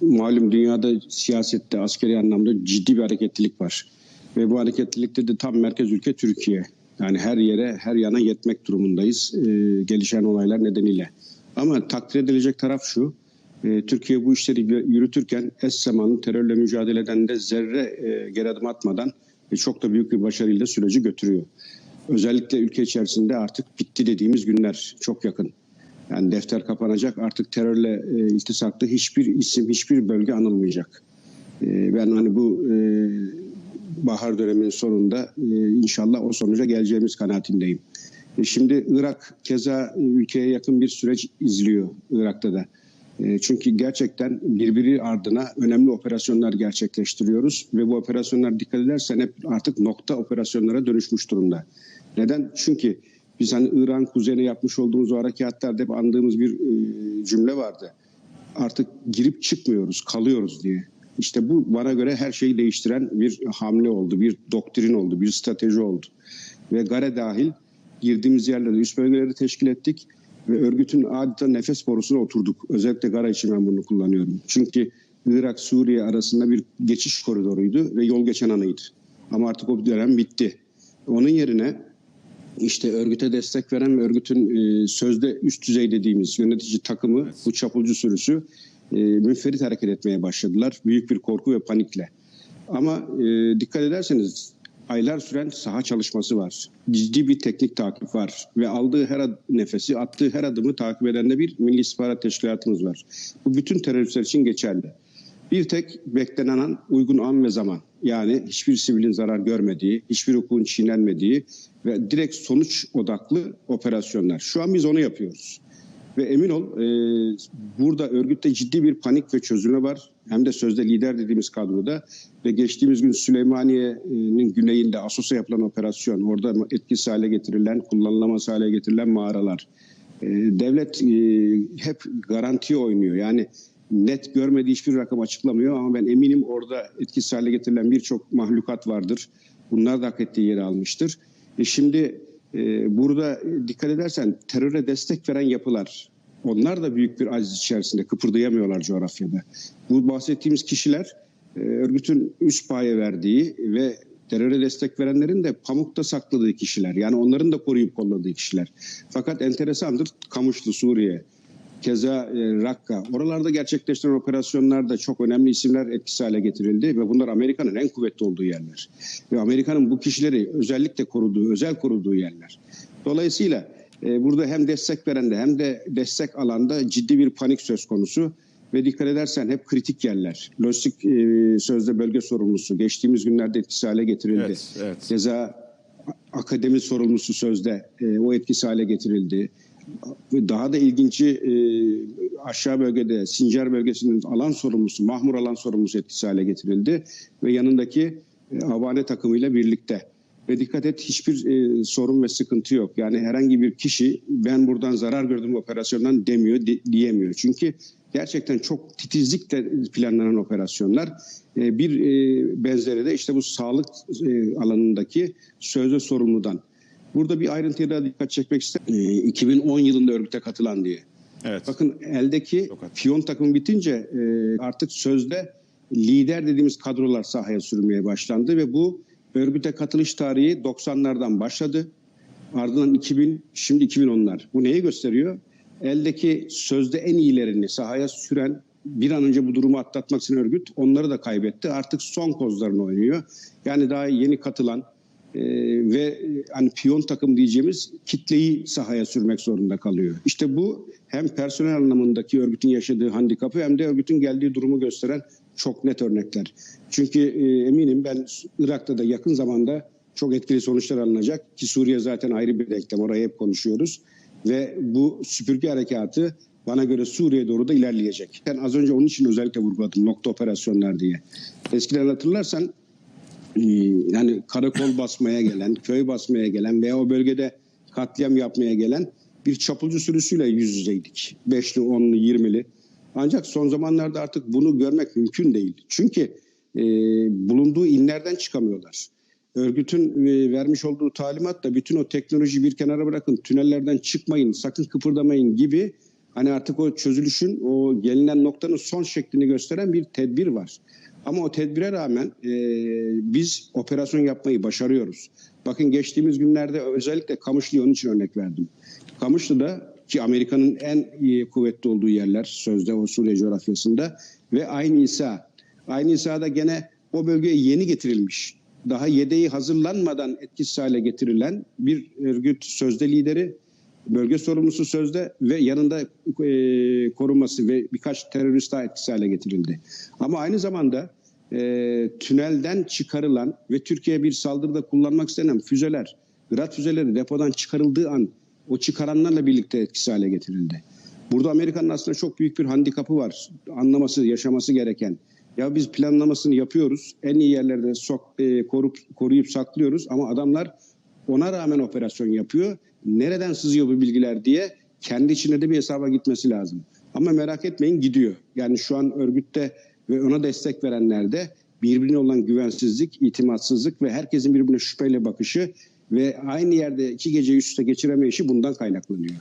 malum dünyada siyasette askeri anlamda ciddi bir hareketlilik var. Ve bu hareketlilikte de tam merkez ülke Türkiye. Yani her yere, her yana yetmek durumundayız e, gelişen olaylar nedeniyle. Ama takdir edilecek taraf şu, e, Türkiye bu işleri yü- yürütürken es zamanlı terörle mücadeleden de zerre e, geri adım atmadan ve çok da büyük bir başarıyla süreci götürüyor. Özellikle ülke içerisinde artık bitti dediğimiz günler çok yakın. Yani defter kapanacak artık terörle e, iltisaklı hiçbir isim, hiçbir bölge anılmayacak. E, ben hani bu e, bahar döneminin sonunda e, inşallah o sonuca geleceğimiz kanaatindeyim. E, şimdi Irak keza e, ülkeye yakın bir süreç izliyor Irak'ta da. E, Çünkü gerçekten birbiri ardına önemli operasyonlar gerçekleştiriyoruz ve bu operasyonlar dikkat edersen hep artık nokta operasyonlara dönüşmüş durumda. Neden? Çünkü biz hani İran kuzeyine yapmış olduğumuz o harekatlarda hep andığımız bir e, cümle vardı. Artık girip çıkmıyoruz, kalıyoruz diye. İşte bu bana göre her şeyi değiştiren bir hamle oldu, bir doktrin oldu, bir strateji oldu. Ve Gare dahil girdiğimiz yerlerde üst bölgeleri teşkil ettik ve örgütün adeta nefes borusuna oturduk. Özellikle Gara için ben bunu kullanıyorum. Çünkü Irak, Suriye arasında bir geçiş koridoruydu ve yol geçen anıydı. Ama artık o dönem bitti. Onun yerine işte örgüte destek veren ve örgütün e, sözde üst düzey dediğimiz yönetici takımı, bu çapulcu sürüsü e, münferit hareket etmeye başladılar. Büyük bir korku ve panikle. Ama e, dikkat ederseniz aylar süren saha çalışması var. Ciddi bir teknik takip var ve aldığı her nefesi, attığı her adımı takip eden de bir Milli İstihbarat Teşkilatımız var. Bu bütün teröristler için geçerli. Bir tek beklenen an uygun an ve zaman. Yani hiçbir sivilin zarar görmediği, hiçbir hukukun çiğnenmediği ve direkt sonuç odaklı operasyonlar. Şu an biz onu yapıyoruz. Ve emin ol e, burada örgütte ciddi bir panik ve çözülme var. Hem de sözde lider dediğimiz kadroda. Ve geçtiğimiz gün Süleymaniye'nin güneyinde Asos'a yapılan operasyon, orada etkisiz hale getirilen, kullanılamaz hale getirilen mağaralar. E, devlet e, hep garanti oynuyor. Yani net görmediği hiçbir rakam açıklamıyor ama ben eminim orada etkisiz hale getirilen birçok mahlukat vardır. Bunlar da hak ettiği yeri almıştır. E şimdi e, burada dikkat edersen teröre destek veren yapılar onlar da büyük bir aciz içerisinde kıpırdayamıyorlar coğrafyada. Bu bahsettiğimiz kişiler e, örgütün üst paye verdiği ve teröre destek verenlerin de pamukta sakladığı kişiler. Yani onların da koruyup kolladığı kişiler. Fakat enteresandır Kamışlı Suriye, Keza e, Rakka. Oralarda gerçekleştirilen operasyonlarda çok önemli isimler etkisiz hale getirildi ve bunlar Amerika'nın en kuvvetli olduğu yerler. Ve Amerika'nın bu kişileri özellikle koruduğu, özel koruduğu yerler. Dolayısıyla e, burada hem destek verende hem de destek alanda ciddi bir panik söz konusu. Ve dikkat edersen hep kritik yerler. Lojistik e, sözde bölge sorumlusu geçtiğimiz günlerde etkisiz hale getirildi. Evet, evet. Keza akademi sorumlusu sözde e, o etkisiz hale getirildi. Daha da ilginci e, aşağı bölgede Sincar bölgesinin alan sorumlusu, Mahmur alan sorumlusu etkisiz hale getirildi. Ve yanındaki e, Avane takımıyla birlikte. Ve dikkat et hiçbir e, sorun ve sıkıntı yok. Yani herhangi bir kişi ben buradan zarar gördüm operasyondan demiyor, di- diyemiyor. Çünkü gerçekten çok titizlikle planlanan operasyonlar. E, bir e, benzeri de işte bu sağlık e, alanındaki sözde sorumludan. Burada bir ayrıntıya daha dikkat çekmek isterim. E, 2010 yılında örgüte katılan diye. Evet. Bakın eldeki piyon takımı bitince e, artık sözde lider dediğimiz kadrolar sahaya sürmeye başlandı ve bu örgüte katılış tarihi 90'lardan başladı. Ardından 2000, şimdi 2010'lar. Bu neyi gösteriyor? Eldeki sözde en iyilerini sahaya süren bir an önce bu durumu atlatmak için örgüt onları da kaybetti. Artık son kozlarını oynuyor. Yani daha yeni katılan e, ve e, hani piyon takım diyeceğimiz kitleyi sahaya sürmek zorunda kalıyor. İşte bu hem personel anlamındaki örgütün yaşadığı handikapı hem de örgütün geldiği durumu gösteren çok net örnekler. Çünkü e, eminim ben Irak'ta da yakın zamanda çok etkili sonuçlar alınacak ki Suriye zaten ayrı bir denklem orayı hep konuşuyoruz ve bu süpürge harekatı bana göre Suriye doğru da ilerleyecek. Ben az önce onun için özellikle vurguladım nokta operasyonlar diye. Eskiden hatırlarsan yani karakol basmaya gelen, köy basmaya gelen veya o bölgede katliam yapmaya gelen bir çapulcu sürüsüyle yüz yüzeydik. Beşli, onlu, yirmili. Ancak son zamanlarda artık bunu görmek mümkün değil. Çünkü e, bulunduğu inlerden çıkamıyorlar. Örgütün e, vermiş olduğu talimat da bütün o teknoloji bir kenara bırakın, tünellerden çıkmayın, sakın kıpırdamayın gibi hani artık o çözülüşün, o gelinen noktanın son şeklini gösteren bir tedbir var. Ama o tedbire rağmen e, biz operasyon yapmayı başarıyoruz. Bakın geçtiğimiz günlerde özellikle Kamışlı'yı onun için örnek verdim. Kamışlı'da ki Amerika'nın en iyi, kuvvetli olduğu yerler sözde o Suriye coğrafyasında ve Aynı İsa. Aynı İsa'da gene o bölgeye yeni getirilmiş. Daha yedeği hazırlanmadan etkisiz hale getirilen bir örgüt sözde lideri, bölge sorumlusu sözde ve yanında e, koruması ve birkaç terörist daha etkisiz hale getirildi. Ama aynı zamanda e, tünelden çıkarılan ve Türkiye bir saldırıda kullanmak istenen füzeler, Grad füzeleri depodan çıkarıldığı an o çıkaranlarla birlikte etkisiz hale getirildi. Burada Amerika'nın aslında çok büyük bir handikapı var. Anlaması, yaşaması gereken. Ya biz planlamasını yapıyoruz. En iyi yerlerde sok, e, korup, koruyup saklıyoruz ama adamlar ona rağmen operasyon yapıyor. Nereden sızıyor bu bilgiler diye kendi içine de bir hesaba gitmesi lazım. Ama merak etmeyin gidiyor. Yani şu an örgütte ve ona destek verenlerde birbirine olan güvensizlik, itimatsızlık ve herkesin birbirine şüpheyle bakışı ve aynı yerde iki gece üst üste geçiremeyişi bundan kaynaklanıyor.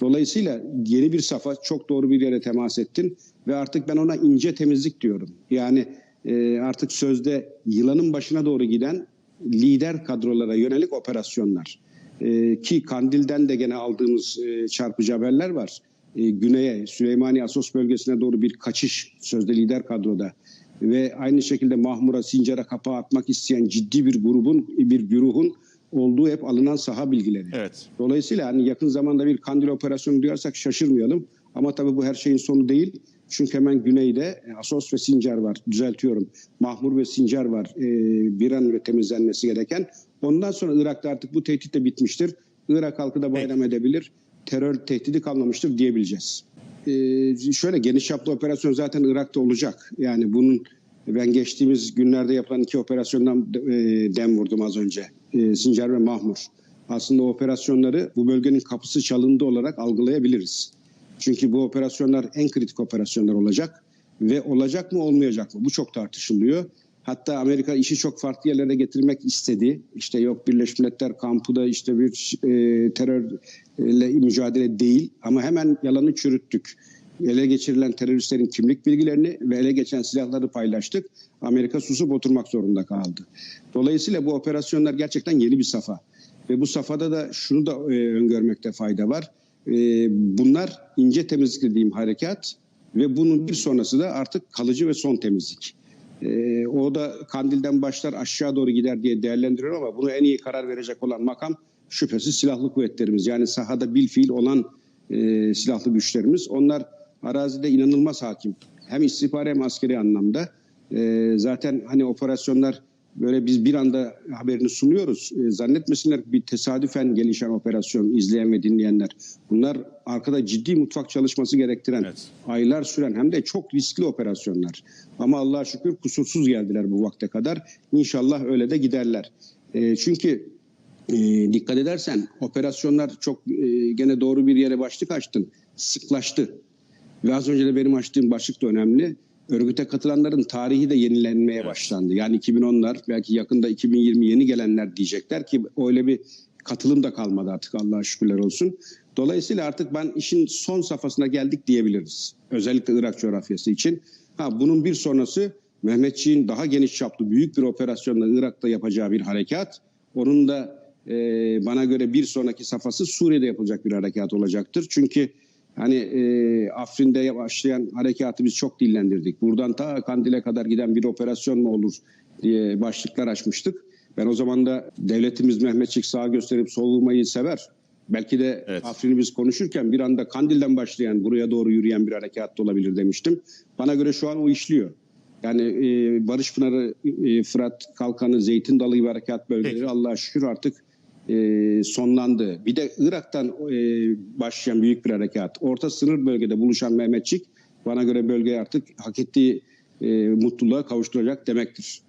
Dolayısıyla yeni bir safa çok doğru bir yere temas ettin ve artık ben ona ince temizlik diyorum. Yani e, artık sözde yılanın başına doğru giden lider kadrolara yönelik operasyonlar. E, ki Kandil'den de gene aldığımız e, çarpıcı haberler var. E, güneye, Süleymaniye Asos bölgesine doğru bir kaçış sözde lider kadroda ve aynı şekilde Mahmur'a, Sincar'a kapağı atmak isteyen ciddi bir grubun, bir güruhun olduğu hep alınan saha bilgileri. Evet. Dolayısıyla hani yakın zamanda bir Kandil operasyonu duyarsak şaşırmayalım. Ama tabii bu her şeyin sonu değil. Çünkü hemen güneyde e, Asos ve Sincar var. Düzeltiyorum. Mahmur ve Sincar var. Bir an ve temizlenmesi gereken. Ondan sonra Irak'ta artık bu tehdit de bitmiştir. Irak halkı da bayram edebilir. Terör tehdidi kalmamıştır diyebileceğiz. Ee, şöyle geniş çaplı operasyon zaten Irak'ta olacak. Yani bunun ben geçtiğimiz günlerde yapılan iki operasyondan e, dem vurdum az önce. E, Sincar ve Mahmur. Aslında operasyonları bu bölgenin kapısı çalındı olarak algılayabiliriz. Çünkü bu operasyonlar en kritik operasyonlar olacak ve olacak mı olmayacak mı? Bu çok tartışılıyor. Hatta Amerika işi çok farklı yerlere getirmek istedi. İşte yok Birleşmiş Milletler kampı da işte bir e, terörle mücadele değil ama hemen yalanı çürüttük. Ele geçirilen teröristlerin kimlik bilgilerini ve ele geçen silahları paylaştık. Amerika susup oturmak zorunda kaldı. Dolayısıyla bu operasyonlar gerçekten yeni bir safa. Ve bu safhada da şunu da e, öngörmekte fayda var. E, bunlar ince temizlik dediğim harekat ve bunun bir sonrası da artık kalıcı ve son temizlik. E, o da Kandil'den başlar aşağı doğru gider diye değerlendiriyor ama bunu en iyi karar verecek olan makam şüphesiz silahlı kuvvetlerimiz. Yani sahada bil fiil olan e, silahlı güçlerimiz. Onlar arazide inanılmaz hakim. Hem istihbari hem askeri anlamda. E, zaten hani operasyonlar böyle biz bir anda haberini sunuyoruz. E, zannetmesinler bir tesadüfen gelişen operasyon izleyen ve dinleyenler. Bunlar arkada ciddi mutfak çalışması gerektiren, Evet. aylar süren hem de çok riskli operasyonlar. Ama Allah'a şükür kusursuz geldiler bu vakte kadar. İnşallah öyle de giderler. E, çünkü e, dikkat edersen operasyonlar çok e, gene doğru bir yere başlık açtın. Sıklaştı. Ve az önce de benim açtığım başlık da önemli. Örgüte katılanların tarihi de yenilenmeye başlandı. Yani 2010'lar belki yakında 2020 yeni gelenler diyecekler ki öyle bir katılım da kalmadı artık Allah'a şükürler olsun. Dolayısıyla artık ben işin son safhasına geldik diyebiliriz. Özellikle Irak coğrafyası için. Ha bunun bir sonrası Mehmetçiğin daha geniş çaplı büyük bir operasyonla Irak'ta yapacağı bir harekat. Onun da e, bana göre bir sonraki safhası Suriye'de yapılacak bir harekat olacaktır. Çünkü hani e, Afrin'de başlayan harekatı biz çok dillendirdik. Buradan ta Kandil'e kadar giden bir operasyon mu olur diye başlıklar açmıştık. Ben o zaman da devletimiz Mehmetçik sağ gösterip solmayı sever. Belki de Evet. Afrin'i biz konuşurken bir anda Kandil'den başlayan, buraya doğru yürüyen bir harekat da olabilir demiştim. Bana göre şu an o işliyor. Yani e, Barış Pınarı, e, Fırat Kalkanı, Zeytin Dalı gibi harekat bölgeleri Peki. Allah'a şükür artık e, sonlandı. Bir de Irak'tan e, başlayan büyük bir harekat. Orta sınır bölgede buluşan Mehmetçik bana göre bölgeye artık hak ettiği e, mutluluğa kavuşturacak demektir.